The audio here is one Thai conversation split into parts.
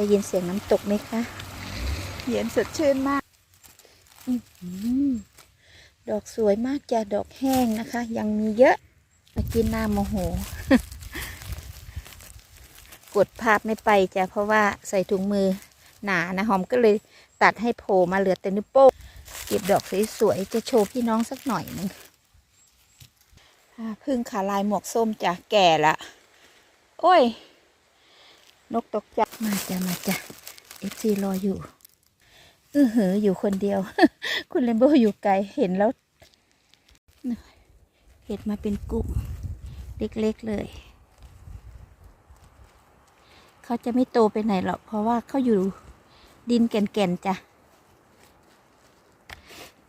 ได้ยินเสียงน้ำตกไหมคะ เย็นสดชื่นมากอื้อหือดอกสวยมากจ้ะดอกแห้งนะคะ ยังมีเยอะมากินน้ำโมโห กดภาพไม่ไปจ้ะเพราะว่าใส่ถุงมือหนานะหอมก็เลยตัดให้โผล่มาเหลือแต่นิ้วโป้งเก็บดอกสวยๆจะโชว์พี่น้องสักหน่อยหนึงอ่าพึ่งขาลายหมวกส้มจ้ะแก่ละ โอ้ย นกตกใจมาจ้ะมาจ้ะเอฟซีรออยู่อือหืออยู่คนเดียว คุณเลมโบอยู่ไกลเห็นแล้วเห็ดมาเป็นกลุ่มเล็กๆเลย เขาจะไม่โตไปไหนหรอกเพราะว่าเขาอยู่ดินแก่นๆจ้ะ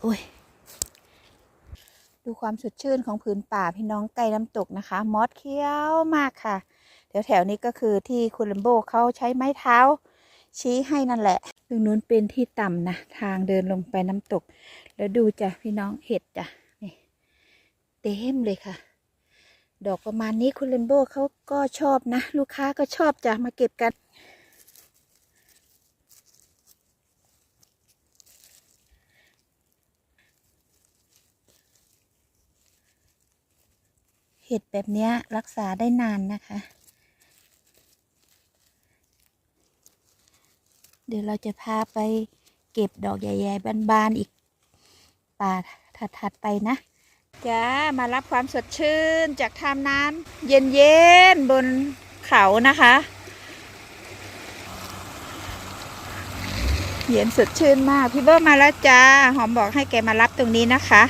โอ้ยดูความสดชื่นของผืนป่าพี่น้องใกลน้ำตกนะคะ มอสเขี้ยวมากค่ะ แถวแถวๆนี้ก็คือที่คุณเลมโบเขาใช้ไม้เท้า ชี้ให้นั่นแหละตรงนู้นเป็นที่ต่ำนะทางเดินลงไปน้ำตก แล้วดูจ้ะพี่น้องเห็ดจ้ะนี่เต็มเลยค่ะ ดอกประมาณนี้คุณเลมโบเขาก็ชอบนะ ลูกค้าก็ชอบจ้ะมาเก็บกันเห็ดแบบนี้รักษาได้นานนะคะ เดี๋ยวเราจะพาไปเก็บดอกใหญ่ๆบานๆอีกป่าถัดๆไปนะจ้ามารับความสดชื่นจากทามน้ำเย็นๆบนเขานะคะ เย็นสดชื่นมาก พี่เบอร์มาแล้วจ้า หอมบอกให้แกมารับตรงนี้นะคะ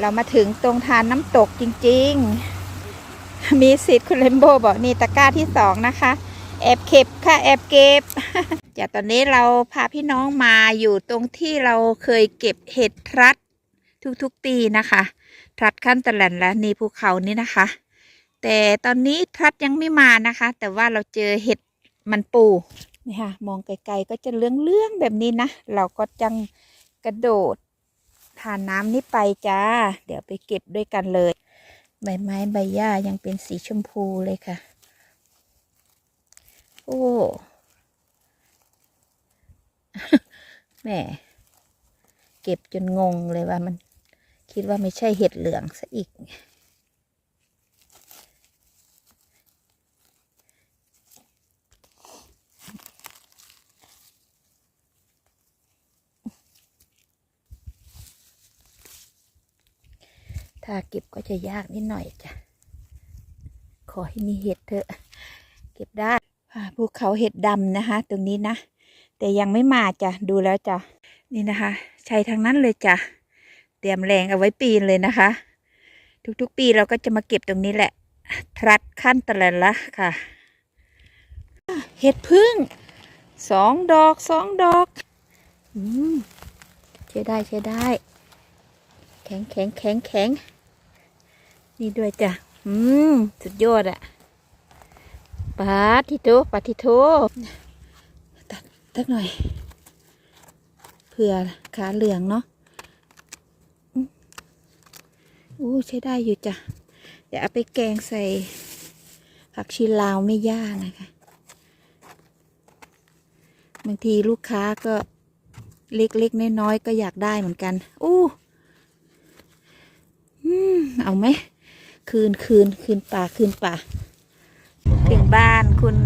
เรามาถึงตรงทานน้ำตกจริงๆ มีสิทธิ์คุณเลมโบบอกนี่ตะกร้าที่สองนะคะ แอบเก็บค่ะแอบเก็บ จากตอนนี้เราพาพี่น้องมาอยู่ตรงที่เราเคยเก็บเห็ดทรัดทุกๆปีนะคะทรัดขั้นตะแหลนและนีภูเขานี้นะคะ แต่ตอนนี้ทรัดยังไม่มานะคะ แต่ว่าเราเจอเห็ดมันปูนี่ค่ะมองไกลๆก็จะเลื่องๆแบบนี้นะ เราก็จังกระโดดทานน้ำนี้ไปจ้า เดี๋ยวไปเก็บด้วยกันเลย ใบไม้ใบหญ้ายังเป็นสีชมพูเลยค่ะ โอ้ แม่เก็บจนงงเลยว่ามันคิดว่าไม่ใช่เห็ดเหลืองซะอีก ถ้าเก็บก็จะยากนิดหน่อยจ้ะ ขอให้มีเห็ดเถอะ เก็บได้ภูเขาเห็ดดำนะคะ ตรงนี้นะ แต่ยังไม่มาจ้ะดูแล้วจ้ะนี่นะคะ ใช้ทางนั้นเลยจ้ะเตรียมแรงเอาไว้ปีนเลยนะคะ ทุกๆปีเราก็จะมาเก็บตรงนี้แหละทรัดขั้นตะแลนละค่ะเห็ดพึ่งสองดอกสองดอกอืมใช้ได้ใช้ได้ แข็งแข็งแข็งแข็งนี่ด้วยจ้ะอืมสุดยอดอะปาทิโตปาทิโต ตักหน่อยเผื่อขาเหลืองเนาะอู้ใช้ได้อยู่จ้ะเดี๋ยวเอาไปแกงใส่ผักชีลาวไม่ย่านะคะ บางทีลูกค้าก็เล็กๆน้อยๆก็อยากได้เหมือนกัน อู้เอาไหม คืนคืนคืนป่าคืนป่า ถึงบ้านคุณ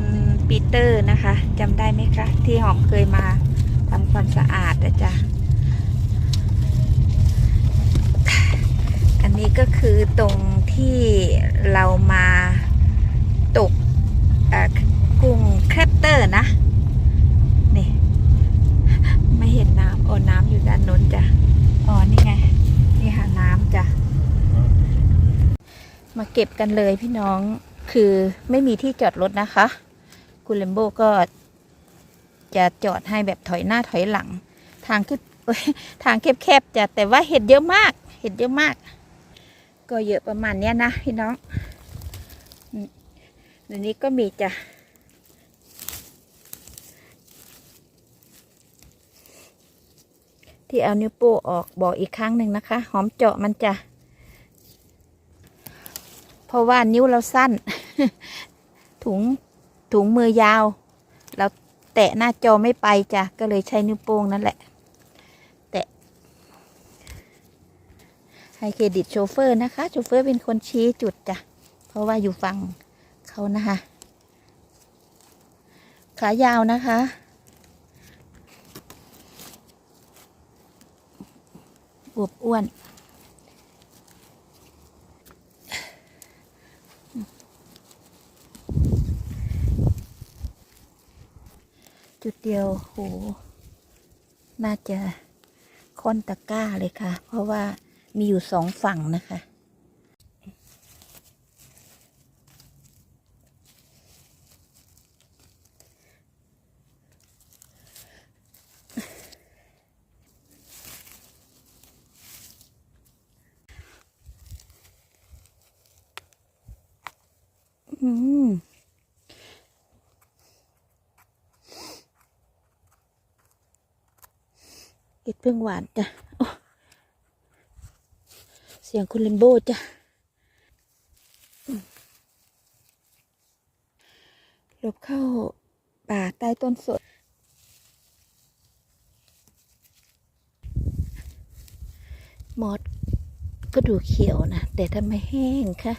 ปีเตอร์นะคะจำได้ไหมคะ ที่หอมเคยมาทำความสะอาดนะจ๊ะอันนี้ก็คือตรงที่เรามาตกกุ้งแครปเตอร์นะนี่ไม่เห็นน้ำโอ้น้ำอยู่ด้านโน้นจ้ะอ๋อนี่ไง นี่ค่ะน้ำจ้ะมาเก็บกันเลยพี่น้องคือไม่มีที่จอดรถนะคะ คุณเลมโบก็จะจอดให้แบบถอยหน้าถอยหลัง ทางขึ้นเอ้ยทางแคบๆจะแต่ว่าเห็ดเยอะมาก เห็ดเยอะมาก ก็เยอะประมาณเนี้ยนะพี่น้องอืมเดี๋ยวนี้ก็มีจ้ะที่เอานิ้วโป้งออกบอกอีกครั้งหนึ่งนะคะ หอมเจาะมันจะเพราะว่านิ้วเราสั้น ถุง ถุงมือยาว เราแตะหน้าจอไม่ไปจ้ะ ก็เลยใช้นิ้วโป้งนั่นแหละ แตะ ให้เครดิตโชเฟอร์นะคะ โชเฟอร์เป็นคนชี้จุดจ้ะ เพราะว่าอยู่ฝั่งเขานะคะ ขายาวนะคะอวบอ้วน จุดเดียวโหน่าจะค่อนตะกร้าเลยค่ะ เพราะว่ามีอยู่สองฝั่งนะคะ อืม เพิ่งหวานจ้ะเสียงคุณเลมโบจ้ะหลบเข้าป่าใต้ต้นสดมอดก็ดูเขียวนะ แต่ทำไมแห้งคะ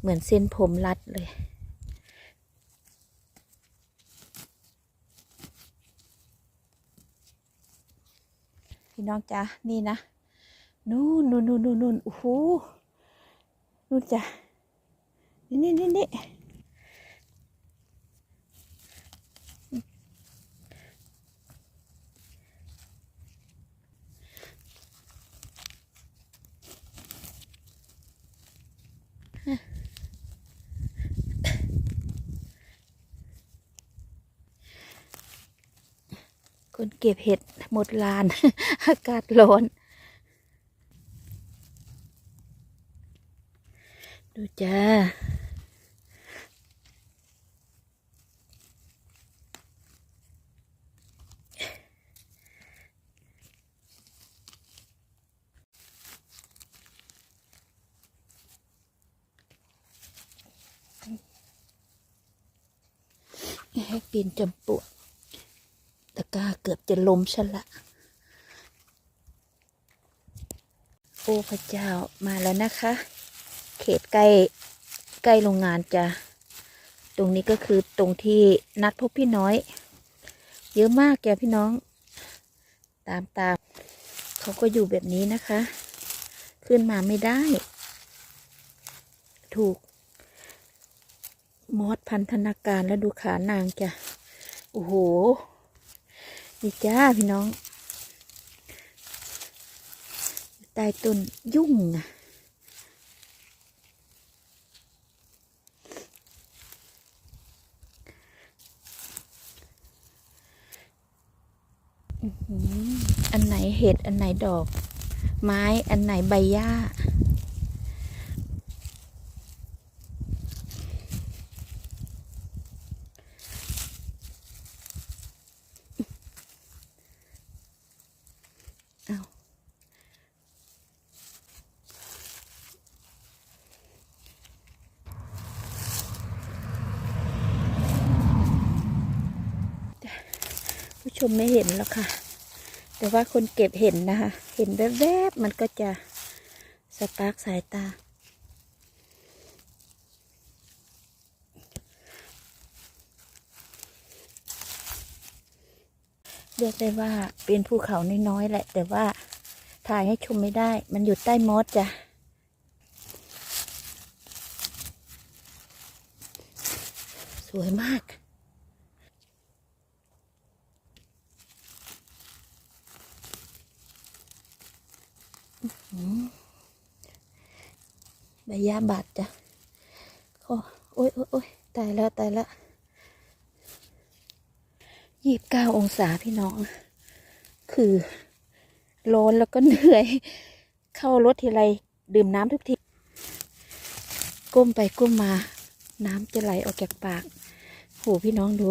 เหมือนเส้นผมรัดเลย น้องจ้ะนี่นะนู่นนู่นนู่นนู่นนู่นโอ้โหนู่นจ้ะนี่นี่นี่นี่ คนเก็บเห็ดหมดลาน อากาศร้อน ดูจ้าให้ปีนจำปวก ตาเกือบจะล้มฉันละ โอ้พระเจ้ามาแล้วนะคะ เขตใกล้ใกล้โรงงานจะตรงนี้ก็คือตรงที่นัดพบพี่น้อย เยอะมากแกพี่น้อง ตามตามเขาก็อยู่แบบนี้นะคะ ขึ้นมาไม่ได้ ถูก มอดพันธนาการแล้วดูขานางจ้ะ โอ้โห นี่จ้าพี่น้องอยู่ใต้ต้นยุ่งอะอันไหนเห็ด อันไหนดอก ไม้ อันไหนใบหญ้าผู้ ชมไม่เห็นแล้วค่ะ แต่ว่าคนเก็บเห็นนะคะ เห็นแวบๆมันก็จะสปาร์กสายตา เรียกได้ว่าเป็นภูเขาน้อยๆแหละ แต่ว่าถ่ายให้ชมไม่ได้ มันอยู่ใต้มอสจ้ะสวยมาก อื้อหือ ใบยาบาดจ้ะโอ้โอ้ยโอ้ยโอ้ยตายแล้วตายแล้วยี่สิบเก้าองศาพี่น้อง คือร้อนแล้วก็เหนื่อย เข้ารถทีไรดื่มน้ำทุกที ก้มไปก้มมา น้ำจะไหลออกจากปากโหพี่น้องดู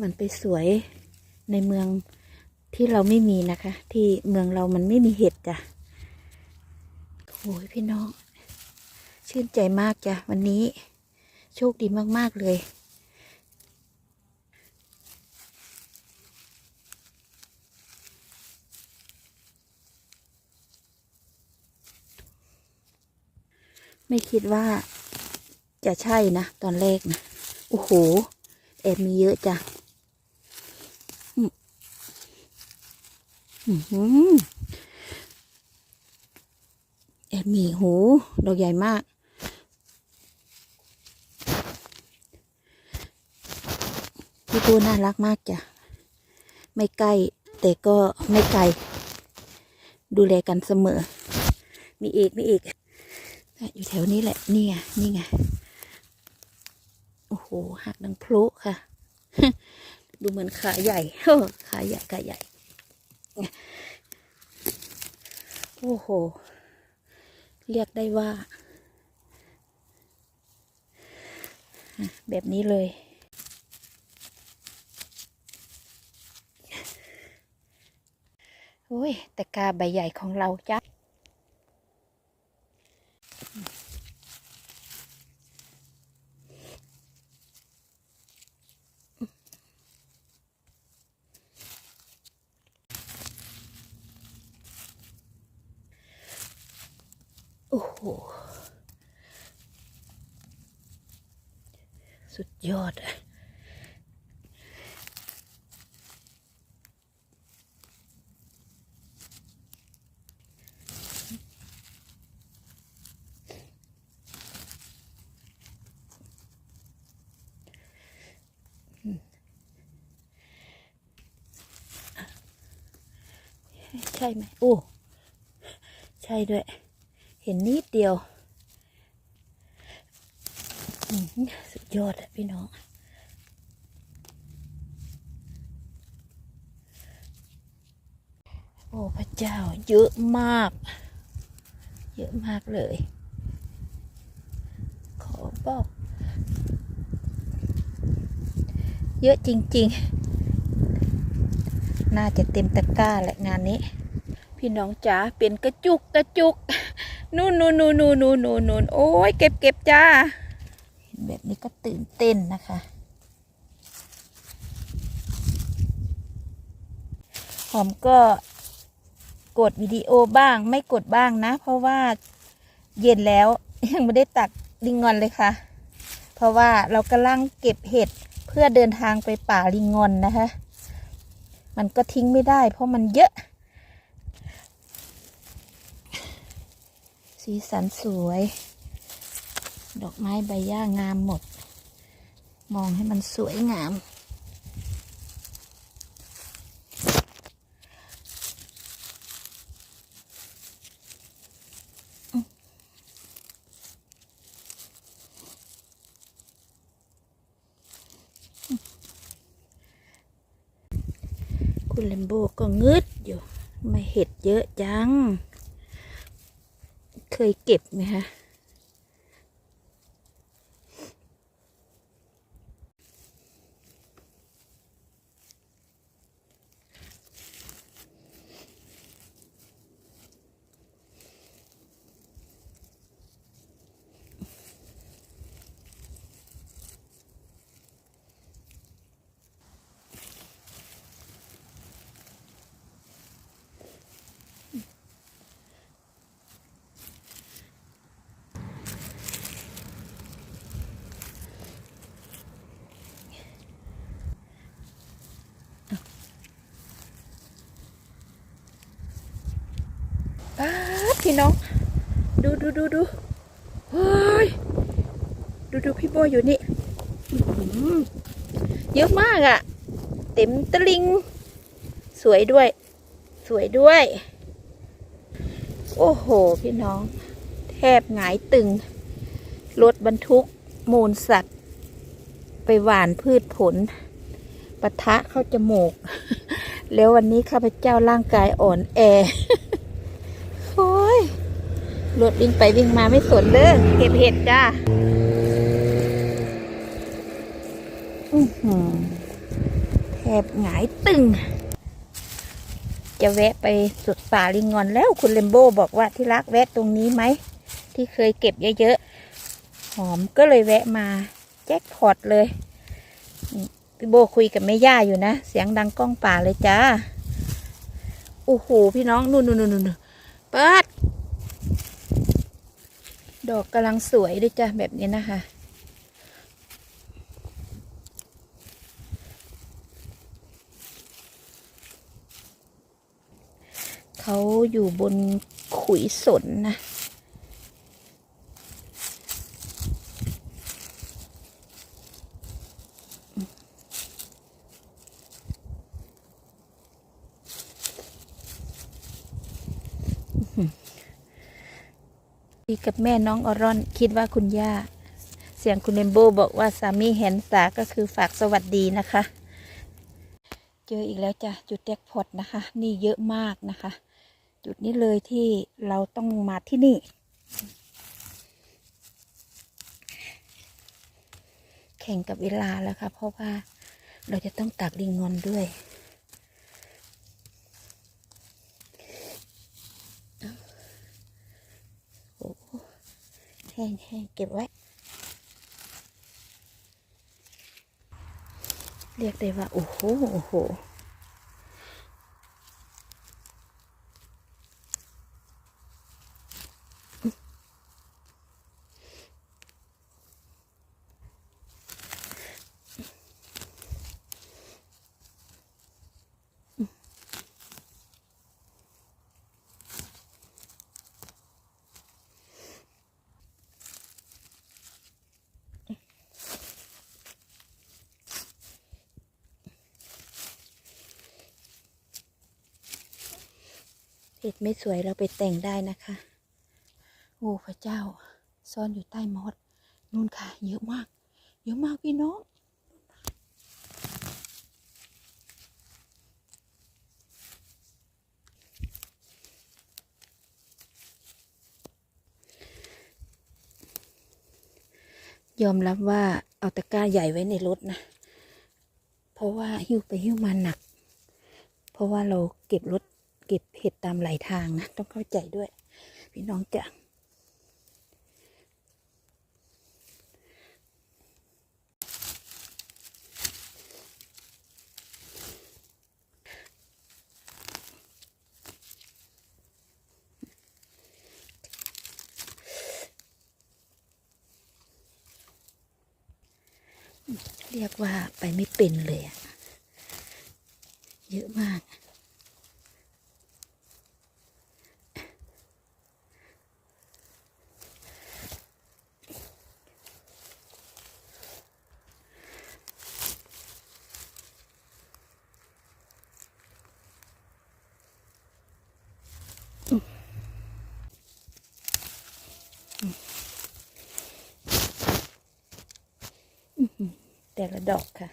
มันไปสวยในเมือง ที่เราไม่มีนะคะ ที่เมืองเรามันไม่มีเห็ดจ้ะโอ้ยพี่น้อง ชื่นใจมากจ้ะวันนี้ โชคดีมากๆเลยไม่คิดว่าจะใช่นะ ตอนแรกนะ โอ้โห แอบมีเยอะจ้ะอืมอื้อหือ แอบมีโหดอกใหญ่มาก พี่ปูน่ารักมากจ้ะ ไม่ใกล้ แต่ก็ไม่ไกล ดูแลกันเสมอ มีอีก มีอีก อยู่แถวนี้แหละ นี่ไง นี่ไง โอ้โห หักดังพลุค่ะ ดูเหมือนขาใหญ่เฮ้อขาใหญ่ ขาใหญ่ โอ้โห เรียกได้ว่า แบบนี้เลยโอ้ยแต่กาใบใหญ่ของเราจ้ะ โอ้โห สุดยอดอะใช่ไหมโอ้ใช่ด้วย เห็นนิดเดียวสุดยอดอะพี่น้องโอ้พระเจ้าเยอะมาก เยอะมากเลย ขอบอก เยอะจริง ๆ น่าจะเต็มตะกร้าแหละงานนี้ พี่น้องจ๋าเป็นกระจุกกระจุกนู่นนู่นนู่นนู่นนู่นนู่นนู่นโอ้ยเก็บเก็บจ้า เห็นแบบนี้ก็ตื่นเต้นนะคะ หอมก็กดวิดีโอบ้างไม่กดบ้างนะ เพราะว่าเย็นแล้วยังไม่ได้ตักลิงงอนเลยค่ะ เพราะว่าเรากำลังเก็บเห็ดเพื่อเดินทางไปป่าลิงงอนนะคะ มันก็ทิ้งไม่ได้เพราะมันเยอะ สีสันสวย ดอกไม้ใบหญ้างามหมด มองให้มันสวยงาม คุณเลมโบก็งึดอยู่ ไม่เห็ดเยอะจัง เคยเก็บไหมคะ ป๊าด พี่น้อง ดูดูดูดูเฮ้ยดูดูพี่โบอยู่นี่เยอะมากอะ่ะ เต็มตะลิง สวยด้วย สวยด้วย โอ้โห พี่น้อง แทบหงายตึง รถบรรทุก มูลสัตว์ ไปหว่านพืชผลปะทะเข้าจมูก แล้ววันนี้ข้าพเจ้าร่างกายอ่อนแอ รถวิ่งไปวิ่งมาไม่สนเด้อเก็บเห็ดจ้าอือหือแทบหงายตึง จะแวะไปสุดป่าลิงงอนแล้วคุณเลมโบบอกว่าที่รักแวะตรงนี้ไหม ที่เคยเก็บเยอะๆ หอมก็เลยแวะมา แจ็คพอตเลยพี่โบคุยกับแม่ย่าอยู่นะ เสียงดังก้องป่าเลยจ้า โอ้โห พี่น้อง นู่นนู่นนู่นนู่นเปิด ดอกกำลังสวยด้วยจ้ะแบบนี้นะคะ เขาอยู่บนขุยสนนะ ดีกับแม่น้องออรอน คิดว่าคุณย่า เสียงคุณเรมโบบอกว่าสามีแหนสาก็คือฝากสวัสดีนะคะ เจออีกแล้วจ้ะ จุดแจ็คพอตนะคะ นี่เยอะมากนะคะ จุดนี้เลยที่เราต้องมาที่นี่ แข่งกับเวลาแล้วค่ะ เพราะว่าเราจะต้องตักลิงงอนด้วย โอ้โหแห้งแห้งเก็บไว้ เรียกได้ว่า โอ้โห โอ้โห เห็ดไม่สวยเราไปแต่งได้นะคะโอ้พระเจ้า ซ่อนอยู่ใต้มอสนู่นค่ะ เยอะมาก เยอะมากพี่น้องยอมรับว่าเอาตะกร้าใหญ่ไว้ในรถนะ เพราะว่าหิ้วไปหิ้วมาหนัก เพราะว่าเราเก็บรถ เก็บเห็ดตามไหลทางนะ ต้องเข้าใจด้วย พี่น้องจะเรียกว่าไปไม่เป็นเลยอะเยอะมาก แต่ ละดอกค่ะ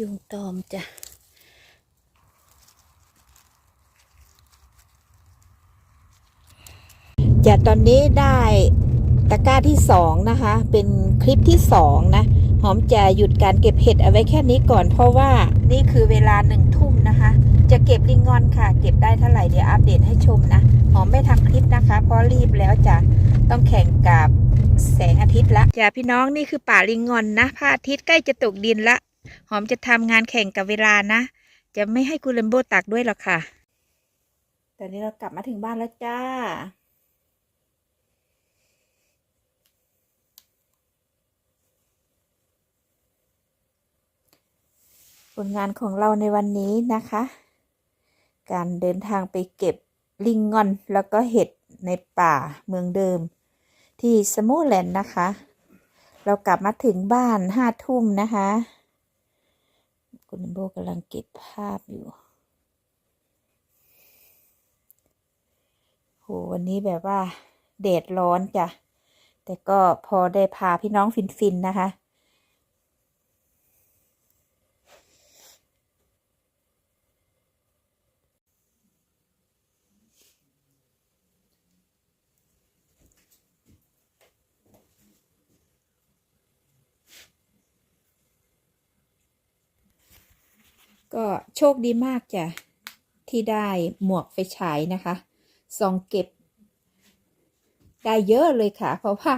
ยุงตอมจ้ะ จากตอนนี้ได้ตะกร้าที่สองนะคะ เป็นคลิปที่สองนะ หอมจะหยุดการเก็บเห็ดเอาไว้แค่นี้ก่อน เพราะว่านี่คือเวลาหนึ่งทุ่มนะคะ จะเก็บลิงงอนค่ะ เก็บได้เท่าไหร่เดี๋ยวอัปเดตให้ชมนะ หอมไม่ทำคลิปนะคะ เพราะรีบแล้วจะต้องแข่งกับแสงอาทิตย์ละจ้าพี่น้องนี่คือป่าลิงงอนนะพระอาทิตย์ใกล้จะตกดินละ หอมจะทำงานแข่งกับเวลานะ จะไม่ให้คุณเลมโบตักด้วยหรอกค่ะ ตอนนี้เรากลับมาถึงบ้านแล้วจ้า ผลงานของเราในวันนี้นะคะ การเดินทางไปเก็บลิงงอนแล้วก็เห็ดในป่าเมืองเดิม ที่สมูแลนด์นะคะ เรากลับมาถึงบ้านห้าทุ่มนะคะ คุณโบกำลังเก็บภาพอยู่โหวันนี้แบบว่าแดดร้อนจ้ะ แต่ก็พอได้พาพี่น้องฟินๆนะคะ ก็โชคดีมากจ้ะ ที่ได้หมวกไฟฉายนะคะซองเก็บ ได้เยอะเลยค่ะ เพราะว่า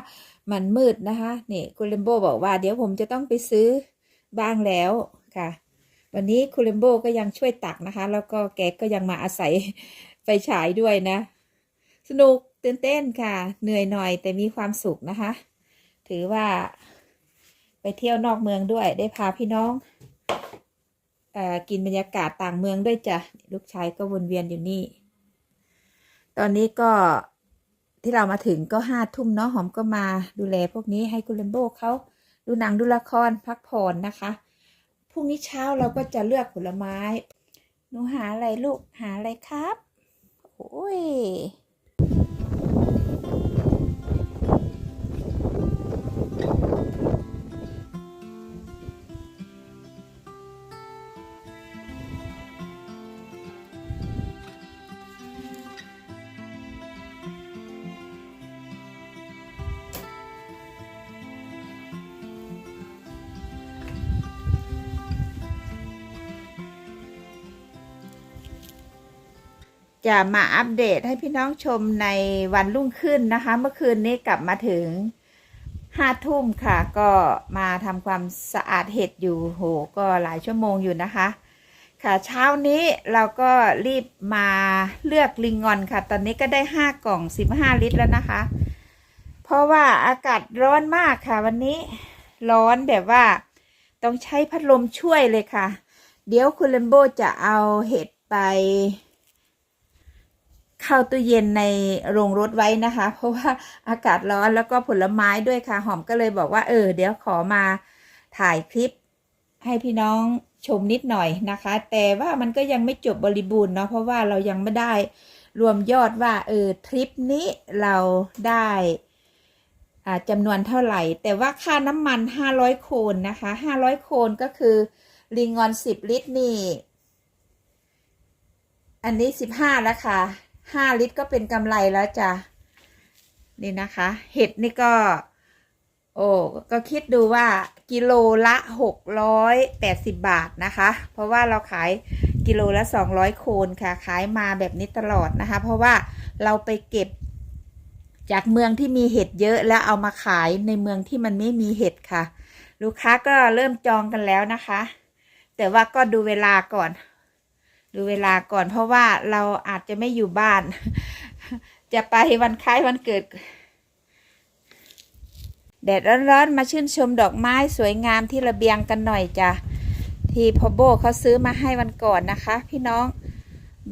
มันมืดนะคะนี่คุณเลมโบบอกว่า เดี๋ยวผมจะต้องไปซื้อบ้างแล้วค่ะ วันนี้คุณเลมโบก็ยังช่วยตักนะคะ แล้วก็แกก็ยังมาอาศัยไฟฉายด้วยนะ สนุกตื่นเต้นค่ะ เหนื่อยหน่อยแต่มีความสุขนะคะ ถือว่าไปเที่ยวนอกเมืองด้วยได้พาพี่น้อง กินบรรยากาศต่างเมืองด้วยจ้ะลูกชายก็วนเวียนอยู่นี่ ตอนนี้ก็ที่เรามาถึงก็ห้าทุ่มเนาะหอมก็มาดูแลพวกนี้ให้คุณเลมโบเขาดูหนังดูละครพักผ่อนนะคะพรุ่งนี้เช้าเราก็จะเลือกผลไม้ หนูหาอะไรลูกหาอะไรครับ โอ้ย จะมาอัปเดตให้พี่น้องชมในวันรุ่งขึ้นนะคะ เมื่อคืนนี้กลับมาถึงห้าทุ่มค่ะ ก็มาทำความสะอาดเห็ดอยู่โหก็หลายชั่วโมงอยู่นะคะ ค่ะเช้านี้เราก็รีบมาเลือกลิงงอนค่ะ ตอนนี้ก็ได้ห้ากล่องสิบห้าลิตรแล้วนะคะ เพราะว่าอากาศร้อนมากค่ะ วันนี้ร้อนแบบว่าต้องใช้พัดลมช่วยเลยค่ะ เดี๋ยวคุณเลมโบจะเอาเห็ดไป เข้าตู้เย็นในโรงรถไว้นะคะ เพราะว่าอากาศร้อนแล้วก็ผลไม้ด้วยค่ะ หอมก็เลยบอกว่าเออ เดี๋ยวขอมาถ่ายคลิปให้พี่น้องชมนิดหน่อยนะคะ แต่ว่ามันก็ยังไม่จบบริบูรณ์เนาะเพราะว่าเรายังไม่ได้รวมยอดว่าเออทริปนี้เราได้อ่าจำนวนเท่าไหร่ แต่ว่าค่าน้ำมัน 500 โคนนะคะ 500 โคนก็คือลิงออน 10 ลิตรนี่ อันนี้ 15 แล้วค่ะ 5ลิตรก็เป็นกำไรแล้วจ้ะนี่นะคะ เห็ดนี่ก็ โอ้ก็คิดดูว่ากิโลละหกร้อยแปดสิบบาทนะคะ เพราะว่าเราขายกิโลละสองร้อยโคนค่ะ ขายมาแบบนี้ตลอดนะคะ เพราะว่าเราไปเก็บจากเมืองที่มีเห็ดเยอะแล้วเอามาขายในเมืองที่มันไม่มีเห็ดค่ะ ลูกค้าก็เริ่มจองกันแล้วนะคะ แต่ว่าก็ดูเวลาก่อน ดูเวลาก่อนเพราะว่าเราอาจจะไม่อยู่บ้าน จะไปวันคล้ายวันเกิด แดดร้อนๆ มาชื่นชมดอกไม้สวยงามที่ระเบียงกันหน่อยจ้ะ ที่พอโบเขาซื้อมาให้วันก่อนนะคะ พี่น้อง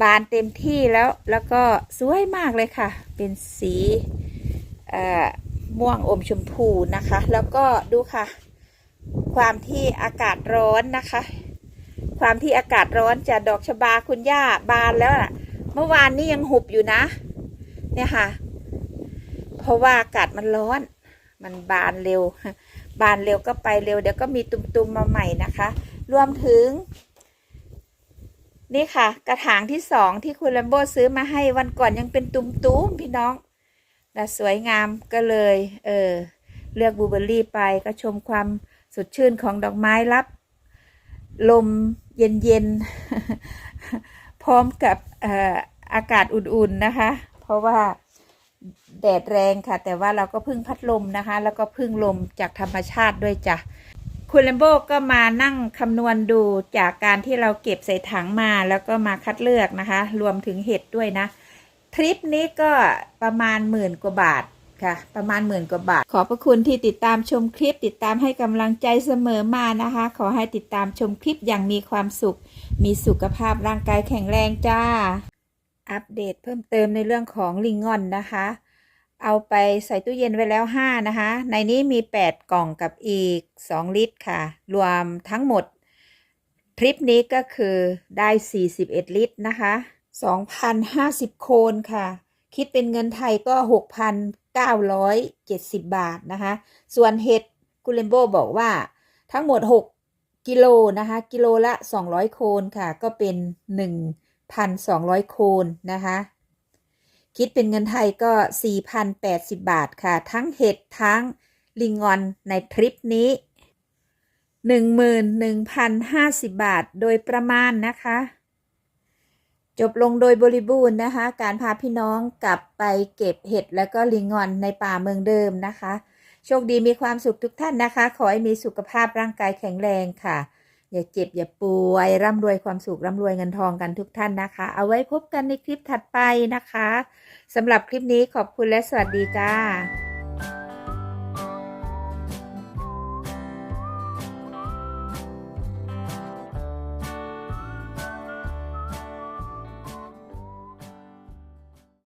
บานเต็มที่แล้วแล้วก็สวยมากเลยค่ะ เป็นสีม่วงอมชมพูนะคะ แล้วก็ดูค่ะ ความที่อากาศร้อนนะคะ ความที่อากาศร้อนจะดอกชบาคุณย่าบานแล้วน่ะ เมื่อวานนี้ยังหุบอยู่นะ เนี่ยค่ะ เพราะว่าอากาศมันร้อน มันบานเร็ว บานเร็วก็ไปเร็ว เดี๋ยวก็มีตุ่มๆมาใหม่นะคะ รวมถึง นี่ค่ะ กระถางที่สองที่คุณลมโบซื้อมาให้วันก่อนยังเป็นตุ่มๆพี่น้องและสวยงามก็เลย เออ เลือกบูเบอร์รี่ไปก็ชมความสดชื่นของดอกไม้รับ ลมเย็นๆ พร้อมกับเอ่ออากาศอุ่นๆนะคะ เพราะว่าแดดแรงค่ะ แต่ว่าเราก็พึ่งพัดลมนะคะ แล้วก็พึ่งลมจากธรรมชาติด้วยจ้ะคุณเลมโบก็มานั่งคำนวณดูจากการที่เราเก็บใส่ถังมาแล้วก็มาคัดเลือกนะคะ รวมถึงเห็ดด้วยนะ ทริปนี้ก็ประมาณหมื่นกว่าบาท ค่ะ ประมาณหมื่นกว่าบาท ขอบพระคุณที่ติดตามชมคลิป ติดตามให้กำลังใจเสมอมานะคะ ขอให้ติดตามชมคลิปอย่างมีความสุข มีสุขภาพร่างกายแข็งแรงจ้า อัปเดตเพิ่มเติมในเรื่องของลิงงอนนะคะ เอาไปใส่ตู้เย็นไว้แล้ว 5 นะคะ ในนี้มี 8 กล่องกับอีก 2 ลิตรค่ะ รวมทั้งหมดทริปนี้ก็คือได้ 41 ลิตรนะคะ2,050 โคนค่ะ คิดเป็นเงินไทยก็ 6,970 บาทนะคะ ส่วนเห็ดกุเลมโบบอกว่าทั้งหมด 6 กิโลนะคะ กิโลละ 200 โคนค่ะ ก็เป็น 1,200 โคนนะคะ คิดเป็นเงินไทยก็ 4,080 บาทค่ะ ทั้งเห็ดทั้งลิงงอนในทริปนี้หนึ่งหมื่นหนึ่งพันห้าสิบบาทโดยประมาณนะคะ จบลงโดยบริบูรณ์นะคะ การพาพี่น้องกลับไปเก็บเห็ดแล้วก็ลิงงอนในป่าเมืองเดิมนะคะ โชคดีมีความสุขทุกท่านนะคะ ขอให้มีสุขภาพร่างกายแข็งแรงค่ะ อย่าเจ็บอย่าป่วยร่ำรวยความสุขร่ำรวยเงินทองกันทุกท่านนะคะ เอาไว้พบกันในคลิปถัดไปนะคะสำหรับคลิปนี้ขอบคุณและสวัสดีจ้า